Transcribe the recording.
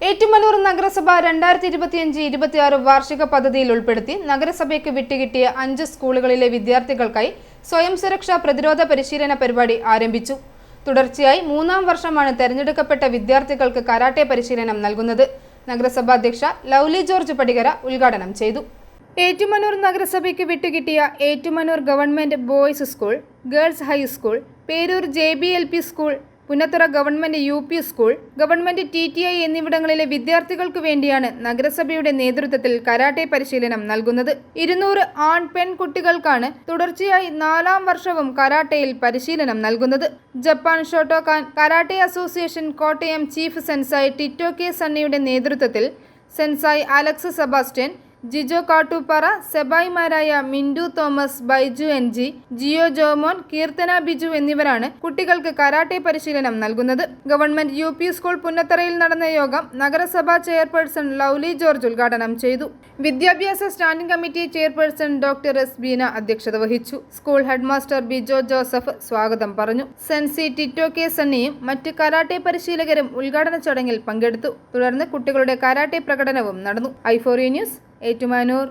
ഏറ്റുമാനൂർ നഗരസഭ രണ്ടായിരത്തി ഇരുപത്തിയഞ്ച് ഇരുപത്തിയാറ് വാർഷിക പദ്ധതിയിൽ ഉൾപ്പെടുത്തി നഗരസഭയ്ക്ക് വിട്ടുകിട്ടിയ അഞ്ച് സ്കൂളുകളിലെ വിദ്യാർത്ഥികൾക്കായി സ്വയം സുരക്ഷാ പ്രതിരോധ പരിശീലന പരിപാടി ആരംഭിച്ചു. തുടർച്ചയായി മൂന്നാം വർഷമാണ് തെരഞ്ഞെടുക്കപ്പെട്ട വിദ്യാർത്ഥികൾക്ക് കരാട്ടെ പരിശീലനം നൽകുന്നത്. നഗരസഭാ അധ്യക്ഷ ലൗലി ജോർജ് പടികര ഉദ്ഘാടനം ചെയ്തു. ഏറ്റുമനൂർ നഗരസഭയ്ക്ക് വിട്ടുകിട്ടിയ Ettumanoor government boys school girls high school Peroor J school Punnathura government U P school government T T I എന്നിവിടങ്ങളിലെ വിദ്യാർത്ഥികൾക്ക് വേണ്ടിയാണ് നഗരസഭയുടെ നേതൃത്വത്തിൽ കരാട്ടെ പരിശീലനം നൽകുന്നത്. ഇരുന്നൂറ് ആൺ പെൺ കുട്ടികൾക്കാണ് തുടർച്ചയായി നാലാം വർഷവും കരാട്ടയിൽ പരിശീലനം നൽകുന്നത്. Japan Shotokan karate association Kottayam chief sensei Tito K സണ്ണിയുടെ നേതൃത്വത്തിൽ സെൻസായി അലക്സ് സെബാസ്റ്റ്യൻ ജിജോ കാട്ടുപാറ സെബായിമാരായ മിൻഡു തോമസ് ബൈജു എൻ ജി ജിയോ ജോമോൻ കീർത്തന ബിജു എന്നിവരാണ് കുട്ടികൾക്ക് കരാട്ടെ പരിശീലനം നൽകുന്നത്. ഗവൺമെന്റ് യു സ്കൂൾ പുന്നത്തറയിൽ നടന്ന യോഗം നഗരസഭാ ചെയർപേഴ്സൺ ലൗലി ജോർജ് ഉദ്ഘാടനം ചെയ്തു. വിദ്യാഭ്യാസ standing committee chairperson doctor S Beena അധ്യക്ഷത വഹിച്ചു. സ്കൂൾ ഹെഡ്മാസ്റ്റർ ബിജോ ജോസഫ് സ്വാഗതം പറഞ്ഞു. സെൻസി ടിറ്റോ കെ സണ്ണിയും മറ്റ് കരാട്ടെ പരിശീലകരും ഉദ്ഘാടന ചടങ്ങിൽ പങ്കെടുത്തു. തുടർന്ന് കുട്ടികളുടെ കരാട്ടെ പ്രകടനവും നടന്നു. ഐഫോറി ന്യൂസ് ഏറ്റുമാനൂർ